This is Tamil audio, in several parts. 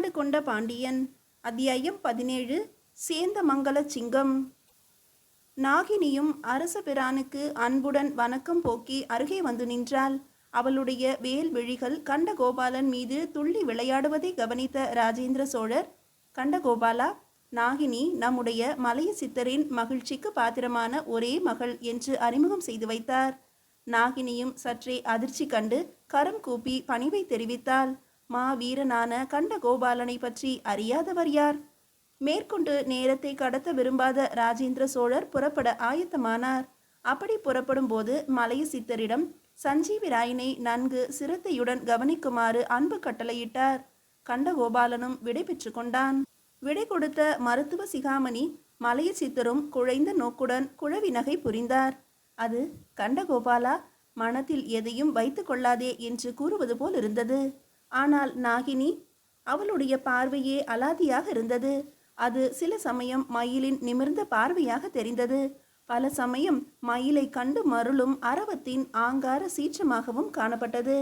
மலைநாடு கொண்ட பாண்டியன். அத்தியாயம் பதினேழு. சேந்தமங்கல சிங்கம். நாகினியும் அரச பிரானுக்கு அன்புடன் வணக்கம் போக்கி அருகே வந்து நின்றாள். அவளுடைய வேல் விழிகள் கண்டகோபாலன் மீது துள்ளி விளையாடுவதை கவனித்த ராஜேந்திர சோழர் கண்டகோபாலா நாகினி நம்முடைய மலைய சித்தரின் மகிழ்ச்சிக்கு பாத்திரமான ஒரே மகள் என்று அறிமுகம் செய்து வைத்தார். நாகினியும் சற்றே அதிர்ச்சி கண்டு கரம் கூப்பி பணிவை தெரிவித்தாள். மாவீரனான கண்டகோபாலனை பற்றி அறியாதவர் யார்? மேற்கொண்டு நேரத்தை கடத்த விரும்பாத ராஜேந்திர சோழர் புறப்பட ஆயத்தமானார். அப்படி புறப்படும் போது மலைய சித்தரிடம் சஞ்சீவி ராயனை நன்கு சிரத்தையுடன் கவனிக்குமாறு அன்பு கட்டளையிட்டார். கண்டகோபாலனும் விடை பெற்று கொண்டான். விடை கொடுத்த மருத்துவ சிகாமணி மலைய சித்தரும் குழைந்த நோக்குடன் குழவி நகை புரிந்தார். அது கண்டகோபாலா மனத்தில் எதையும் வைத்து கொள்ளாதே என்று கூறுவது போல் இருந்தது. ஆனால் நாகினி அவளுடைய பார்வையே அலாதியாக இருந்தது. அது சில சமயம் மயிலின் நிமிர்ந்த பார்வையாக தெரிந்தது. பல சமயம் மயிலை கண்டு மருளும் அரவத்தின் ஆங்கார சீற்றமாகவும் காணப்பட்டது.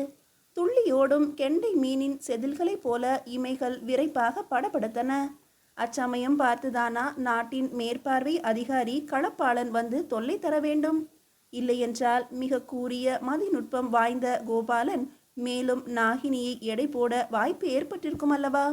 துள்ளியோடும் கெண்டை மீனின் செதில்களைப் போல இமைகள் விரைப்பாக படப்படுத்தன அச்சமயம் பார்த்துதானா நாட்டின் மேற்பார்வை அதிகாரி களப்பாளன் வந்து தொல்லை தர வேண்டும்? இல்லையென்றால் மிக கூறிய மதிநுட்பம் வாய்ந்த கோபாலன் மேலும் நாகினியை எடை போட வாய்ப்பு ஏற்பட்டிருக்கும் அல்லவா?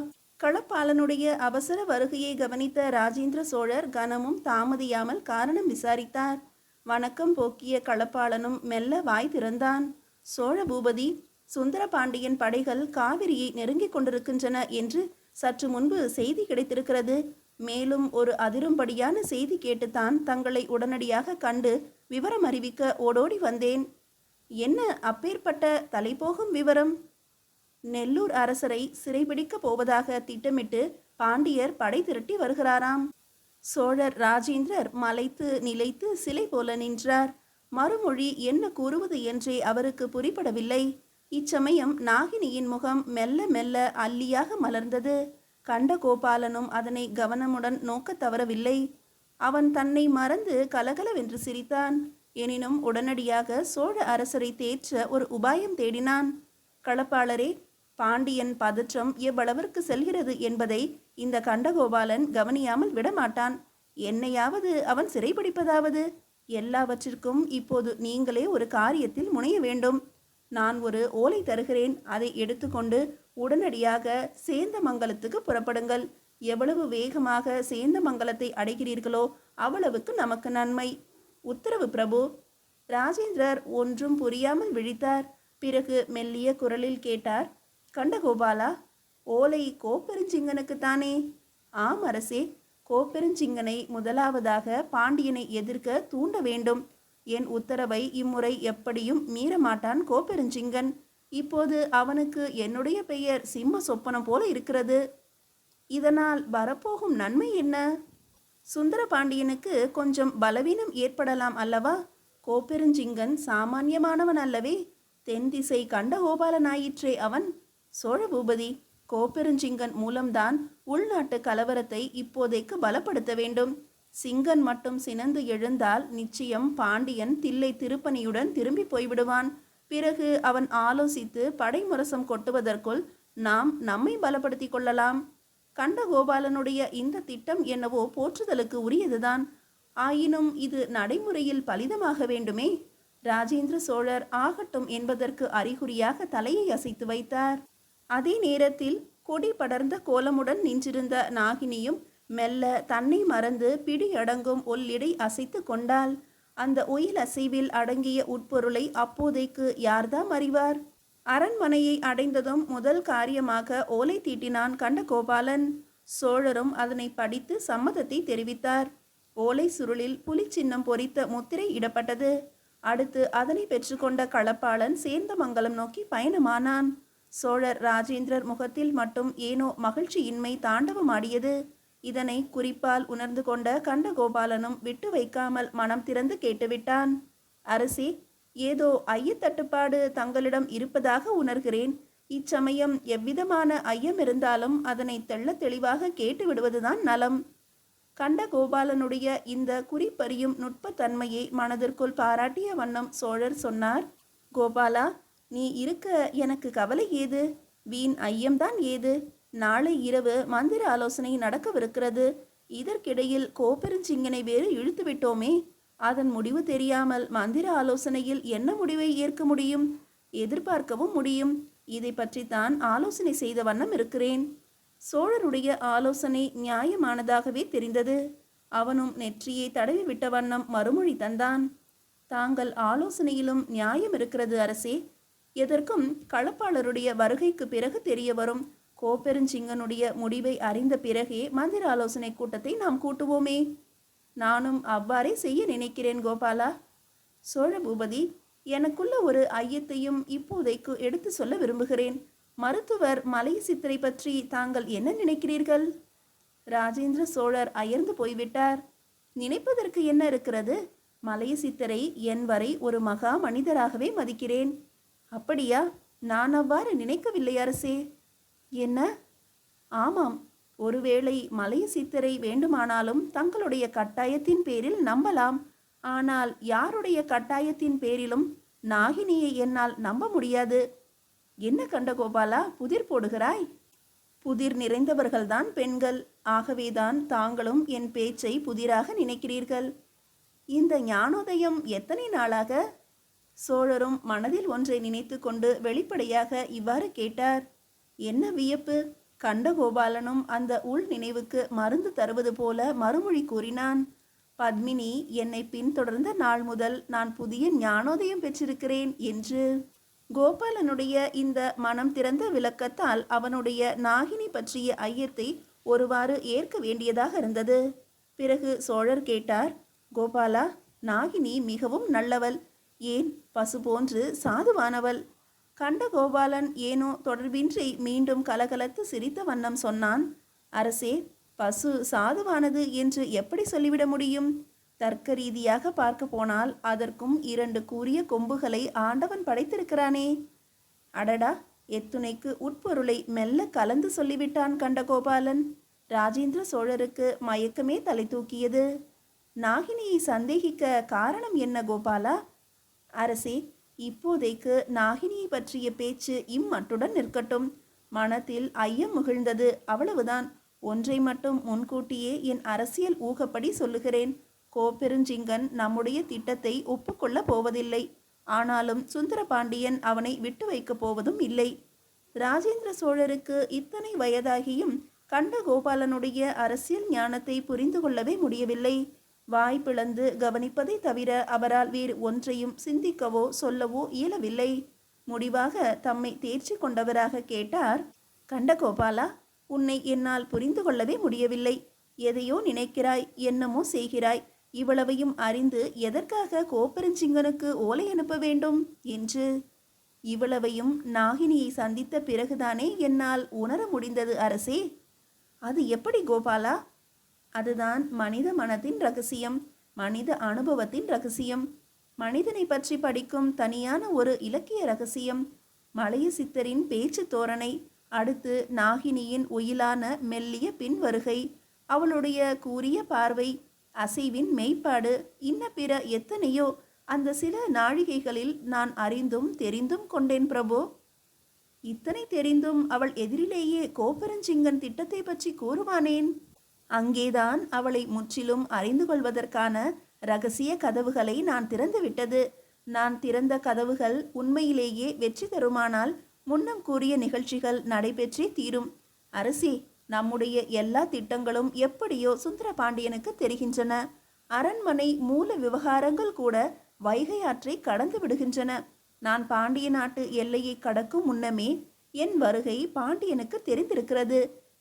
களப்பாளனுடைய அவசர வருகையை கவனித்த ராஜேந்திர சோழர் கனமும் தாமதியாமல் காரணம் விசாரித்தார். வணக்கம் போக்கிய களப்பாளனும் மெல்ல வாய் திறந்தான். சோழ பூபதி சுந்தரபாண்டியன் படைகள் காவிரியை நெருங்கிக் கொண்டிருக்கின்றன என்று சற்று முன்பு செய்தி கிடைத்திருக்கிறது. மேலும் ஒரு அதிரும்படியான செய்தி கேட்டுத்தான் தங்களை உடனடியாக கண்டு விவரம் அறிவிக்க ஓடோடி வந்தேன். என்ன அப்பேற்பட்ட தலைபோகும் விவரம்? நெல்லூர் அரசரை சிறைபிடிக்கப் போவதாக திட்டமிட்டு பாண்டியர் படை திரட்டி வருகிறாராம். சோழர் ராஜேந்திரர் மலைத்து நிலைத்து சிலை போல நின்றார். மறுமொழி என்ன கூறுவது என்றே அவருக்கு புரிபடவில்லை. இச்சமயம் நாகினியின் முகம் மெல்ல மெல்ல அல்லியாக மலர்ந்தது. கண்டகோபாலனும் அதனை கவனமுடன் நோக்கத் தவறவில்லை. அவன் தன்னை மறந்து கலகலவென்று சிரித்தான். எனினும் உடனடியாக சோழ அரசரை தேற்ற ஒரு உபாயம் தேடினான். களப்பாளரே பாண்டியன் பதற்றம் எவ்வளவிற்கு செல்கிறது என்பதை இந்த கண்டகோபாலன் கவனியாமல் விடமாட்டான். என்னையாவது அவன் சிறைபிடிப்பதாவது? எல்லாவற்றிற்கும் இப்போது நீங்களே ஒரு காரியத்தில் முனைய வேண்டும். நான் ஒரு ஓலை தருகிறேன். அதை எடுத்துக்கொண்டு உடனடியாக சேந்தமங்கலத்துக்கு புறப்படுங்கள். எவ்வளவு வேகமாக சேந்தமங்கலத்தை அடைகிறீர்களோ அவ்வளவுக்கு நமக்கு நன்மை. உத்தரவு பிரபு. ராஜேந்திரர் ஒன்றும் புரியாமல் விழித்தார். பிறகு மெல்லிய குரலில் கேட்டார் கண்டகோபாலா ஓலை கோப்பெருஞ்சிங்கனுக்கு தானே? ஆம் அரசே. கோப்பெருஞ்சிங்கனை முதலாவதாக பாண்டியனை எதிர்க்க தூண்ட வேண்டும். என் உத்தரவை இம்முறை எப்படியும் மீறமாட்டான் கோப்பெருஞ்சிங்கன். இப்போது அவனுக்கு என்னுடைய பெயர் சிம்ம சொப்பனம் போல இருக்கிறது. இதனால் வரப்போகும் நன்மை என்ன? சுந்தர பாண்டியனுக்கு கொஞ்சம் பலவீனம் ஏற்படலாம் அல்லவா? கோப்பெருஞ்சிங்கன் சாமானியமானவன் அல்லவே. தென் திசை கண்ட கோபாலனாயிற்றே அவன். சோழ பூபதி கோப்பெருஞ்சிங்கன் மூலம்தான் உள்நாட்டு கலவரத்தை இப்போதைக்கு பலப்படுத்த வேண்டும். சிங்கன் மட்டும் சினந்து எழுந்தால் நிச்சயம் பாண்டியன் தில்லை திருப்பணியுடன் திரும்பி போய்விடுவான். பிறகு அவன் ஆலோசித்து படைமுரசம் கொட்டுவதற்குள் நாம் நம்மை பலப்படுத்திக் கொள்ளலாம். கண்டகோபாலனுடைய இந்த திட்டம் என்னவோ போற்றுதலுக்கு உரியதுதான். ஆயினும் இது நடைமுறையில் பலிதமாக வேண்டுமே? ராஜேந்திர சோழர் ஆகட்டும் என்பதற்கு அறிகுறியாக தலையை அசைத்து வைத்தார். அதே நேரத்தில் கொடி படர்ந்த கோலமுடன் நின்றிருந்த நாகினியும் மெல்ல தன்னை மறந்து பிடியடங்கும் ஒல்லிடை அசைத்து கொண்டாள். அந்த உயில் அசைவில் அடங்கிய உட்பொருளை அப்போதைக்கு யார்தாம் அறிவார்? அரண்மனையை அடைந்ததும் முதல் காரியமாக ஓலை தீட்டினான் கண்டகோபாலன் சோழரும் அதனை படித்து சம்மதத்தை தெரிவித்தார். ஓலை சுருளில் புலிச்சின்னம் பொறித்த முத்திரை இடப்பட்டது. அடுத்து அதனை பெற்றுக்கொண்ட களப்பாளன் சேந்தமங்கலம் நோக்கி பயணமானான். சோழர் ராஜேந்திரர் முகத்தில் மட்டும் ஏனோ மகிழ்ச்சியின்மை தாண்டவமாடியது. இதனை குறிப்பால் உணர்ந்து கொண்ட கண்டகோபாலனும் விட்டு வைக்காமல் மனம் திறந்து கேட்டுவிட்டான். அரசி ஏதோ ஐயத்தட்டுப்பாடு தங்களிடம் இருப்பதாக உணர்கிறேன். இச்சமயம் எவ்விதமான ஐயம் இருந்தாலும் அதனை தெள்ளத் தெளிவாக கேட்டு விடுவதுதான் நலம். கண்டகோபாலனுடைய இந்த குறிப்பறியும் நுட்பத்தன்மையை மனதிற்குள் பாராட்டிய வண்ணம் சோழர் சொன்னார் கோபாலா நீ இருக்க எனக்கு கவலை ஏது? வீண் ஐயம்தான் ஏது? நாளை இரவு மந்திர ஆலோசனை நடக்கவிருக்கிறது. இதற்கிடையில் கோப்பெருஞ்சிங்கனை வேறு இழுத்து விட்டோமே அதன் முடிவு தெரியாமல் மந்திர ஆலோசனையில் என்ன முடிவை ஏற்க முடியும்? எதிர்பார்க்கவும் முடியும். இதை பற்றித்தான் ஆலோசனை செய்த வண்ணம் இருக்கிறேன். சோழருடைய ஆலோசனை நியாயமானதாகவே தெரிந்தது. அவனும் நெற்றியை தடவி விட்ட வண்ணம் மறுமொழி தந்தான். தாங்கள் ஆலோசனையிலும் நியாயம் இருக்கிறது அரசே. எதற்கும் களப்பாளருடைய வருகைக்கு பிறகு தெரிய வரும். கோப்பெருஞ்சிங்கனுடைய முடிவை அறிந்த பிறகே மந்திர ஆலோசனை கூட்டத்தை நாம் கூட்டுவோமே. நானும் அவ்வாறே செய்ய நினைக்கிறேன் கோபாலா. சோழ பூபதி எனக்குள்ள ஒரு ஐயத்தையும் இப்போதைக்கு எடுத்து சொல்ல விரும்புகிறேன். மருத்துவர் மலை சித்தரை பற்றி தாங்கள் என்ன நினைக்கிறீர்கள்? ராஜேந்திர சோழர் அயர்ந்து போய்விட்டார். நினைப்பதற்கு என்ன இருக்கிறது? மலைய சித்தரை என் வரை ஒரு மகா மனிதராகவே மதிக்கிறேன். அப்படியா? நான் அவ்வாறு நினைக்கவில்லை அரசே. என்ன? ஆமாம் ஒருவேளை மலை சித்தரை வேண்டுமானாலும் தங்களுடைய கட்டாயத்தின் பேரில் நம்பலாம். ஆனால் யாருடைய கட்டாயத்தின் பேரிலும் நாகினியை என்னால் நம்ப முடியாது. என்ன கண்டகோபாலா புதிர் போடுகிறாய்? புதிர் நிறைந்தவர்கள்தான் பெண்கள். ஆகவேதான் தாங்களும் என் பேச்சை புதிராக நினைக்கிறீர்கள். இந்த ஞானோதயம் எத்தனை நாளாக? சோழரும் மனதில் ஒன்றை நினைத்து கொண்டு வெளிப்படையாக இவ்வாறு கேட்டார். என்ன வியப்பு? கண்டகோபாலனும் அந்த உள் நினைவுக்கு மருந்து தருவது போல மறுமொழி கூறினான் பத்மினி என்னை பின்தொடர்ந்த நாள் முதல் நான் புதிய ஞானோதயம் பெற்றிருக்கிறேன் என்று. கோபாலனுடைய இந்த மனம் திறந்த விளக்கத்தால் அவனுடைய நாகினி பற்றிய ஐயத்தை ஒருவாறு ஏற்க வேண்டியதாக இருந்தது. பிறகு சோழர் கேட்டார் கோபாலா நாகினி மிகவும் நல்லவள். ஏன்? பசு போன்று சாதுவானவள். கண்டகோபாலன் ஏனோ தொடர்பின்றி மீண்டும் கலகலத்து சிரித்த வண்ணம் சொன்னான் அரசே பசு சாதுவானது என்று எப்படி சொல்லிவிட முடியும்? தர்க்க ரீதியாக பார்க்க போனால் அதற்கும் இரண்டு கூறிய கொம்புகளை ஆண்டவன் படைத்திருக்கிறானே. அடடா எத்துணைக்கு உட்பொருளை மெல்ல கலந்து சொல்லிவிட்டான் கண்டகோபாலன். ராஜேந்திர சோழருக்கு மயக்கமே தலை தூக்கியது. நாகினியை சந்தேகிக்க காரணம் என்ன கோபாலா? அரசே இப்போதைக்கு நாகினியை பற்றிய பேச்சு இம்மட்டுடன் நிற்கட்டும். மனத்தில் ஐயம் முகிழ்ந்தது அவ்வளவுதான். ஒன்றை மட்டும் முன்கூட்டியே என் அரசியல் ஊகப்படி சொல்லுகிறேன். கோப்பெருஞ்சிங்கன் நம்முடைய திட்டத்தை ஒப்புக்கொள்ளப் போவதில்லை. ஆனாலும் சுந்தர பாண்டியன் அவனை விட்டு வைக்கப் போவதும் இல்லை. ராஜேந்திர சோழருக்கு இத்தனை வயதாகியும் கண்டகோபாலனுடைய அரசியல் ஞானத்தை புரிந்து கொள்ளவே முடியவில்லை. வாய் பிளந்து கவனிப்பதை தவிர அவரால் வேறு ஒன்றையும் சிந்திக்கவோ சொல்லவோ இயலவில்லை. முடிவாக தம்மை தேர்ச்சி கொண்டவராக கேட்டார் கண்டகோபாலா உன்னை என்னால் புரிந்து கொள்ளவே முடியவில்லை. எதையோ நினைக்கிறாய் என்னமோ செய்கிறாய். இவ்வளவையும் அறிந்து எதற்காக கோப்பெருஞ்சிங்கனுக்கு ஓலை அனுப்ப வேண்டும்? என்று. இவ்வளவையும் நாகினியை சந்தித்த பிறகுதானே என்னால் உணர முடிந்தது அரசே. அது எப்படி கோபாலா? அதுதான் மனித மனத்தின் ரகசியம் மனித அனுபவத்தின் ரகசியம். மனிதனை பற்றி படிக்கும் தனியான ஒரு இலக்கிய ரகசியம் மலைய சித்தரின் பேச்சு தோரணை அடுத்து நாகினியின் ஒயிலான மெல்லிய பின்வருகை அவளுடைய கூரிய பார்வை அசைவின் மெய்ப்பாடு இன்ன பிற எத்தனையோ அந்த சில நாழிகைகளில் நான் அறிந்தும் தெரிந்தும் கொண்டேன் பிரபு. இத்தனை தெரிந்தும் அவள் எதிரிலேயே கோபரஞ்சிங்கன் திட்டத்தை பற்றி கூறுவானேன்? அங்கேதான் அவளை முற்றிலும் அறிந்து கொள்வதற்கான ரகசிய கதவுகளை நான் திறந்துவிட்டது. நான் திறந்த கதவுகள் உண்மையிலேயே வெற்றி தருமானால் முன்னம் கூறிய நிகழ்ச்சிகள் நடைபெற்றே தீரும். அரசி நம்முடைய எல்லா திட்டங்களும் எப்படியோ சுந்தர பாண்டியனுக்கு தெரிகின்றன. அரண்மனை மூல விவகாரங்கள் கூட வைகை ஆற்றை கடந்து விடுகின்றன. நான் பாண்டிய நாட்டு எல்லையை கடக்கும் முன்னமே என் வருகை பாண்டியனுக்கு தெரிந்திருக்கிறது.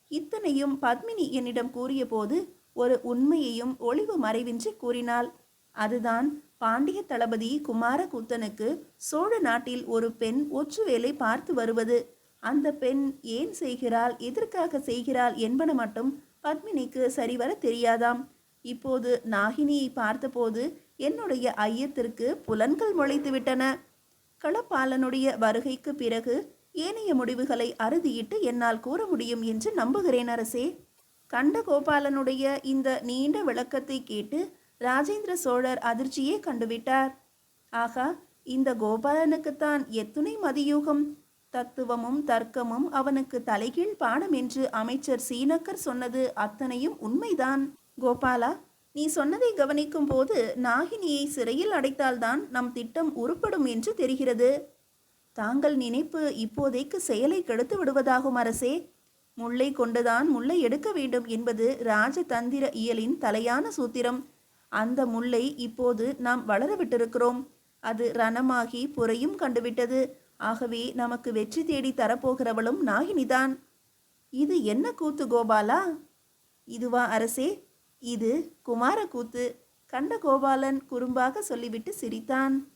இத்தனையும் பத்மினி என்னிடம் கூறியபோது ஒரு உண்மையையும் ஒளிவு மறைவின்றி கூறினாள். அதுதான் பாண்டிய தளபதி குமாரகுத்தனுக்கு சோழ நாட்டில் ஒரு பெண் ஒற்று வேலை பார்த்து வருவது. அந்த பெண் ஏன் செய்கிறாள் எதற்காக செய்கிறாள் என்பன மட்டும் பத்மினிக்கு சரிவர தெரியாதாம். இப்போது நாகினியை பார்த்தபோது என்னுடைய ஐயத்திற்கு புலன்கள் முளைத்துவிட்டன. களப்பாலனுடைய வருகைக்கு பிறகு ஏனைய முடிவுகளை அறுதியிட்டு என்னால் கூற முடியும் என்று நம்புகிறேன் அரசே. கண்டகோபாலனுடைய இந்த நீண்ட விளக்கத்தை கேட்டு ராஜேந்திர சோழர் அதிர்ச்சியே கண்டுவிட்டார். ஆகா இந்த கோபாலனுக்குத்தான் எத்துணை மதியூகம். தத்துவமும் தர்க்கமும் அவனுக்கு தலைகீழ் பாடம் என்று அமைச்சர் சீனக்கர் சொன்னது அத்தனையும் உண்மைதான். கோபாலா நீ சொன்னதை கவனிக்கும் போது நாகினியை சிறையில் அடைத்தால்தான் நம் திட்டம் உருப்படும் என்று தெரிகிறது. தாங்கள் நினைப்பு இப்போதைக்கு செயலை கெடுத்து விடுவதாகும் அரசே. முல்லை கொண்டுதான் முல்லை எடுக்க வேண்டும் என்பது ராஜதந்திர இயலின் தலையான சூத்திரம். அந்த முல்லை இப்போது நாம் வளரவிட்டிருக்கிறோம். அது ரணமாகி புறையும் கண்டுவிட்டது. ஆகவே நமக்கு வெற்றி தேடி தரப்போகிறவளும் நாகினிதான். இது என்ன கூத்து கோபாலா? இதுவா அரசே? இது குமாரக்கூத்து. கண்ட கோபாலன் குறும்பாக சொல்லிவிட்டு சிரித்தான்.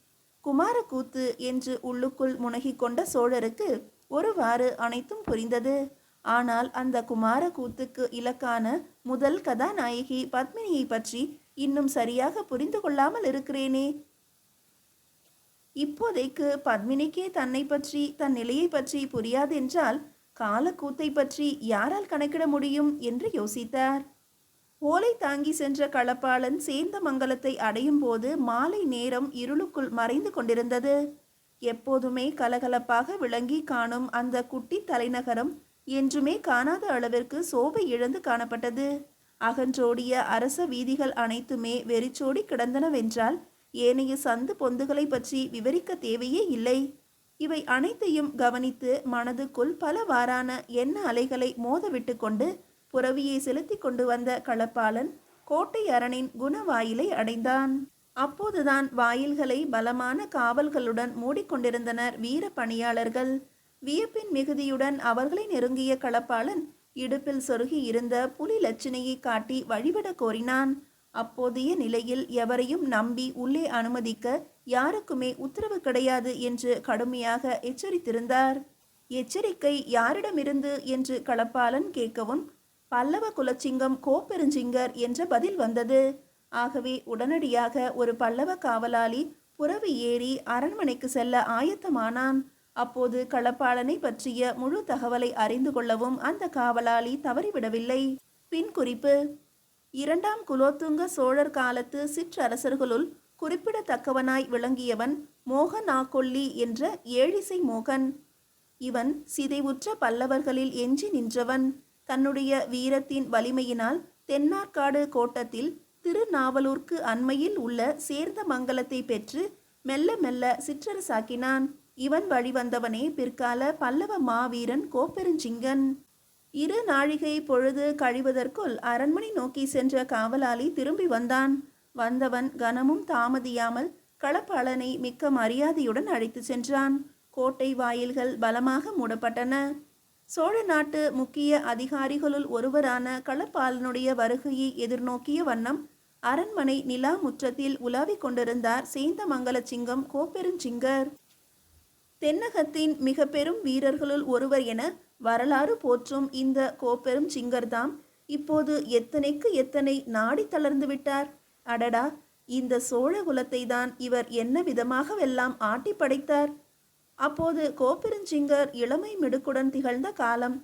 குமாரக்கூத்து என்று உள்ளுக்குள் முனகிக் கொண்ட சோழருக்கு ஒருவாறு அனைத்தும் புரிந்தது. ஆனால் அந்த குமாரக்கூத்துக்கு இலக்கான முதல் கதாநாயகி பத்மினியை பற்றி இன்னும் சரியாக புரிந்து கொள்ளாமல் இருக்கிறேனே. இப்போதைக்கு பத்மினிக்கே தன்னை பற்றி தன் நிலையை பற்றி புரியாதென்றால் காலக்கூத்தை பற்றி யாரால் கணக்கிட முடியும் என்று யோசித்தார். ஓலை தாங்கி சென்ற களப்பாளன் சேர்ந்த மங்கலத்தை அடையும் போது மாலை நேரம் இருளுக்குள் மறைந்து கொண்டிருந்தது. எப்போதுமே கலகலப்பாக விளங்கி காணும் அந்த குட்டி தலைநகரம் என்றுமே காணாத அளவிற்கு சோபை இழந்து காணப்பட்டது. அகன்றோடிய அரச வீதிகள் அனைத்துமே வெறிச்சோடி கிடந்தனவென்றால் ஏனைய சந்து பொந்துகளை பற்றி விவரிக்க தேவையே இல்லை. இவை அனைத்தையும் கவனித்து மனதுக்குள் பலவாறான எண்ண அலைகளை மோதவிட்டு கொண்டு புறவியை செலுத்தி கொண்டு வந்த களப்பாளன் கோட்டை அரணின் குணவாயிலை அடைந்தான். அப்போதுதான் வாயில்களை பலமான காவல்களுடன் மூடிக்கொண்டிருந்தனர் வீர பணியாளர்கள். வியப்பின் மிகுதியுடன் அவர்களை நெருங்கிய களப்பாளன் இடுப்பில் சொருகி இருந்த புலி லட்சணையை காட்டி வழிபட கோரினான். அப்போதைய நிலையில் எவரையும் நம்பி உள்ளே அனுமதிக்க யாருக்குமே உத்தரவு கிடையாது என்று கடுமையாக எச்சரித்திருந்தார். எச்சரிக்கை யாரிடமிருந்து? என்று களப்பாளன் கேட்கவும் பல்லவ குலச்சிங்கம் கோப்பெருஞ்சிங்கர் என்ற பதில் வந்தது. ஆகவே உடனடியாக ஒரு பல்லவ காவலாளி புறவு ஏறி அரண்மனைக்கு செல்ல ஆயத்தமானான். அப்போது களப்பாளனை பற்றிய முழு தகவலை அறிந்து கொள்ளவும் அந்த காவலாளி தவறிவிடவில்லை. பின் குறிப்பு. இரண்டாம் குலோத்துங்க சோழர் காலத்து சிற்றரசர்களுள் குறிப்பிடத்தக்கவனாய் விளங்கியவன் மோகனாகொல்லி என்ற ஏழிசை மோகன். இவன் சிதைவுற்ற பல்லவர்களில் எஞ்சி நின்றவன். தன்னுடைய வீரத்தின் வலிமையினால் தென்னார்காடு கோட்டத்தில் திருநாவலூர்க்கு அண்மையில் உள்ள சேர்ந்த மங்கலத்தை பெற்று மெல்ல மெல்ல சிற்றரசாக்கினான். இவன் வழிவந்தவனே பிற்கால பல்லவ மாவீரன் கோப்பெருஞ்சிங்கன். இரு நாழிகை பொழுது கழிவதற்குள் அரண்மனை நோக்கி சென்ற காவலாளி திரும்பி வந்தான். வந்தவன் கனமும் தாமதியாமல் களப்பாளனை மிக்க மரியாதையுடன் அழைத்து சென்றான். கோட்டை வாயில்கள் பலமாக மூடப்பட்டன. சோழ நாட்டு முக்கிய அதிகாரிகளுள் ஒருவரான களப்பாளனுடைய வருகையை எதிர்நோக்கிய வண்ணம் அரண்மனை நிலா முற்றத்தில் உலாவிக் கொண்டிருந்தார் சேந்தமங்கல சிங்கம் கோப்பெருஞ்சிங்கர் தென்னகத்தின் மிக பெரும் வீரர்களுள் ஒருவர் என வரலாறு போற்றும் இந்த கோப்பெரும் சிங்கர்தாம் இப்போது எத்தனைக்கு எத்தனை நாடி தளர்ந்து விட்டார்? அடடா! இந்த சோழ குலத்தை தான் இவர் என்ன விதமாகவெல்லாம் ஆட்டி படைத்தார்? அப்போது கோப்பெருஞ்சிங்கர் இளமை மிடுக்குடன் திகழ்ந்த காலம்.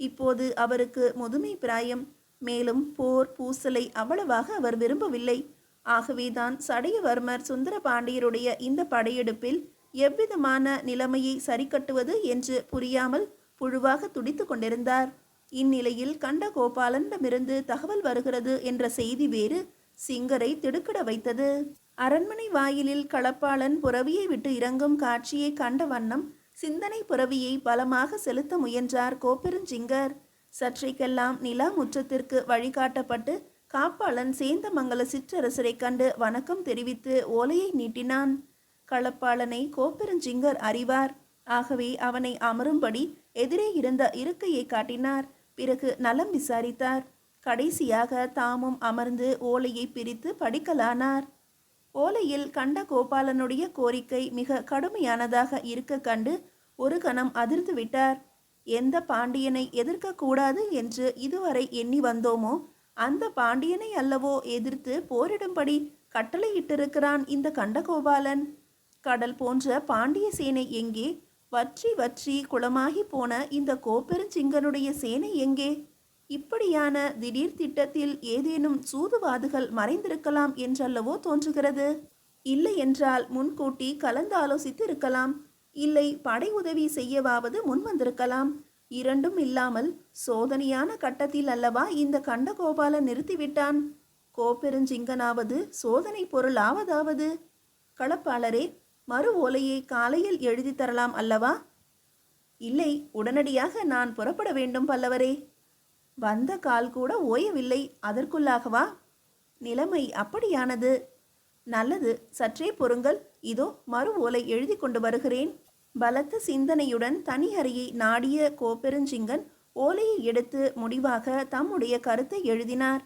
இப்போது அவருக்கு முதுமை பிராயம். மேலும் போர் பூசலை அவ்வளவாக அவர் விரும்பவில்லை. ஆகவேதான் சடையவர்மர் சுந்தர பாண்டியருடைய இந்த படையெடுப்பில் எவ்விதமான நிலைமையை சரிக்கட்டுவது என்று புரியாமல் புழுவாக துடித்து கொண்டிருந்தார். இந்நிலையில் கண்ட கோபாலனிடமிருந்து தகவல் வருகிறது என்ற செய்தி வேறு சிங்கரை திடுக்கிட வைத்தது. அரண்மனை வாயிலில் களப்பாளன் புறவியை விட்டு இறங்கும் காட்சியை கண்ட வண்ணம் சிந்தனை புறவியை பலமாக செலுத்த முயன்றார் கோப்பெருஞ்சிங்கர். சற்றைக்கெல்லாம் நிலா முற்றத்திற்கு வழிகாட்டப்பட்டு காப்பாளன் சேந்தமங்கல சிற்றரசரை கண்டு வணக்கம் தெரிவித்து ஓலையை நீட்டினான். களப்பாளனை கோப்பெருஞ்சிங்கர் அறிவார். ஆகவே அவனை அமரும்படி எதிரே இருந்த இருக்கையை காட்டினார். பிறகு நலம் விசாரித்தார். கடைசியாக தாமும் அமர்ந்து ஓலையை பிரித்து படிக்கலானார். ஓலையில் கண்ட கோபாலனுடைய கோரிக்கை மிக கடுமையானதாக இருக்க கண்டு ஒரு கணம் அதிர்ந்து விட்டார். எந்த பாண்டியனை எதிர்க்கக்கூடாது என்று இதுவரை எண்ணி வந்தோமோ அந்த பாண்டியனை அல்லவோ எதிர்த்து போரிடும்படி கட்டளையிட்டிருக்கிறான் இந்த கண்டகோபாலன் கடல் போன்ற பாண்டிய சேனை எங்கே? வற்றி வற்றி குளமாகி போன இந்த கோப்பெருஞ்சிங்கனுடைய சேனை எங்கே? இப்படியான திடீர் திட்டத்தில் ஏதேனும் சூதுவாதுகள் மறைந்திருக்கலாம் என்றல்லவோ தோன்றுகிறது? இல்லை என்றால் முன்கூட்டி கலந்தாலோசித்து இருக்கலாம் இல்லை படை உதவி செய்யவாவது முன் வந்திருக்கலாம் இரண்டும் இல்லாமல் சோதனையான கட்டத்தில் அல்லவா இந்த கண்டகோபாலன் நிறுத்திவிட்டான்? கோப்பெருஞ்சிங்கனாவது சோதனை பொருள் ஆவதாவது? களப்பாளரே மறு ஓலையை காலையில் எழுதி தரலாம் அல்லவா? இல்லை உடனடியாக நான் புறப்பட வேண்டும் பல்லவரே. வந்த கால் கூட ஓயவில்லை. அதற்குள்ளாகவா? நிலைமை அப்படியானது. நல்லது சற்றே பொறுங்கள். இதோ மறு ஓலை எழுதி கொண்டு வருகிறேன். பலத்த சிந்தனையுடன் தனி அறையை நாடிய கோப்பெருஞ்சிங்கன் ஓலையை எடுத்து முடிவாக தம்முடைய கருத்தை எழுதினார்.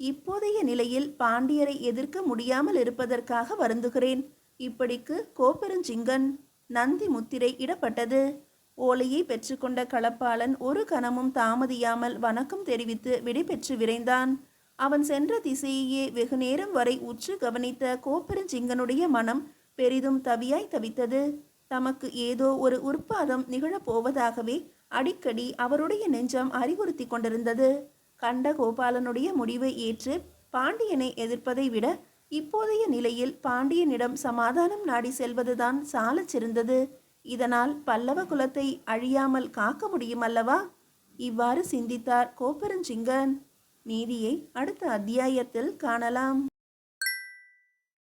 இப்போதைய நிலையில் பாண்டியரை எதிர்க்க முடியாமல் இருப்பதற்காக வருந்துகிறேன். இப்படிக்கு கோப்பெருஞ்சிங்கன் நந்தி முத்திரை இடப்பட்டது. ஓலையை பெற்றுக்கொண்ட களப்பாளன் ஒரு கணமும் தாமதியாமல் வணக்கம் தெரிவித்து விடைபெற்று விரைந்தான். அவன் சென்ற திசையையே வெகு நேரம் வரை உற்று கவனித்த கோப்பெருஞ்சிங்கனுடைய மனம் பெரிதும் தவியாய் தவித்தது. தமக்கு ஏதோ ஒரு உற்பாதம் நிகழப்போவதாகவே அடிக்கடி அவருடைய நெஞ்சம் அறிவுறுத்தி கொண்டிருந்தது. கண்ட கோபாலனுடைய முடிவை ஏற்று பாண்டியனை எதிர்ப்பதை விட இப்போதைய நிலையில் பாண்டியனிடம் சமாதானம் நாடி செல்வதுதான் சாலச்சிறந்தது இதனால் பல்லவ குலத்தை அழியாமல் காக்க முடியும் அல்லவா? இவ்வாறு சிந்தித்தார் கோப்பெருஞ்சிங்கன். நீதியை அடுத்த அத்தியாயத்தில் காணலாம்.